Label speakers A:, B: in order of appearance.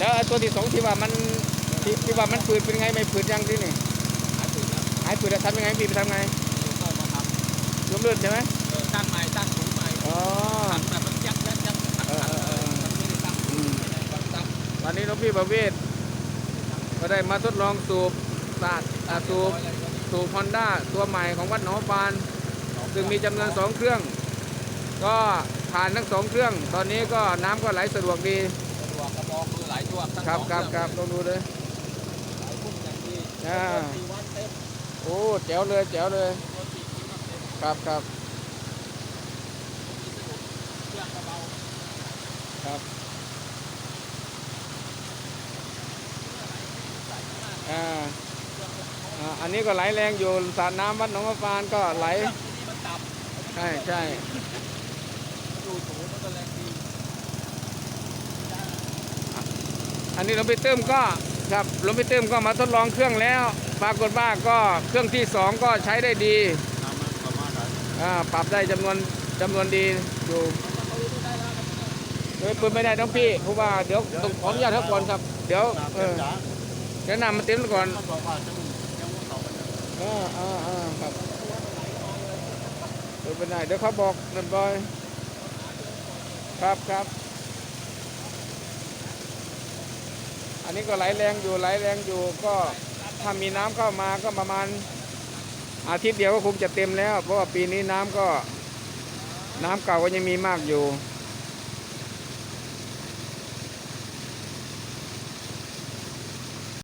A: แล้วไอ้ตัวที่สองที่ว่ามันที่ที่ว่ามันฝืดเป็นไงไม่ฝืดยังที่นี่
B: หายตื่นแล้ว
A: หายฝืดแล้วทำยังไงพี่ไปทำไง
B: เดี๋ยวก็มาท
A: รวมเลือดใช่ไหมำ
B: เออตั้งใหม่ตั้งสูงใหม่
A: อ๋อ
B: ตั้งแบบมันยักยักยักขัด
A: เออ
B: ขัด
A: เออเออ
B: มันไม่ได้ตั้ง
A: อืม
B: ไม่ได้ตั้ง
A: วันนี้หลวงพี่ประเวศก็ได้มาทดลองสูบสาดอ่าสูบสูบฮอนด้าตัวใหม่ของวัดหนองปานซึ่งมีจำนวนสองเครื่อง ก็ผ่านทั้งสองเครื่อง ตอนนี้ก็น้ำก็ไหลสะดวกดี
B: ยตัวทั้ง
A: ครับ
B: สอง
A: ครับครับลองดูเลย
B: หลายพุ่งอย่างดี
A: อ่า
B: สี่วันเต็ม
A: โอ้แจ๋วเลยแจ๋วเลย
B: รถสี่สี่วันเต็ม
A: ครับครับ
B: เครื่องก็เบา
A: ครับอ่าอ่าอันนี้ก็ไหลแรงอยู่สระน้ำวัดหนองมะปานก็ไหล
B: เครื่องตัวนี้มันต่ำ
A: ใช่ใช่
B: ดูสูงมันก็แรง
A: อันนี้หลวงพี่เติมก็ครับหลวงพี่เติมก็มาทดลองเครื่องแล้ว ปรากฏว่าก็เครื่องที่สองก็ใช้ได้ดี
B: น้ำมันประมาณไหน
A: อ่าปรับได้จำนวนจำนวนดีอยู่
B: ประตูไม่ได้แล้วครับ
A: เฮ้ยเปิดไม่ได้ต้องพี่เพราะว่าเดี๋ยวต้องขออนุญาตเขาก่อนครับ เดี๋ยวเออเดี๋ยวน้ำมันเต็มก่อน
B: มันบอกว่าจะยังว่าเขาเป็น
A: อ่าอ่าอ่าครับเปิดไม่ได้เดี๋ยวเขาบอกนั่นบอยครับครับ อันนี้ก็ไหลแรงอยู่ไหลแรงอยู่ก็ถ้ามีน้ำเข้ามาก็ประมาณอาทิตย์เดียวก็คงจะเต็มแล้ว เพราะว่าปีนี้น้ำก็น้ำเก่าก็ยังมีมากอยู่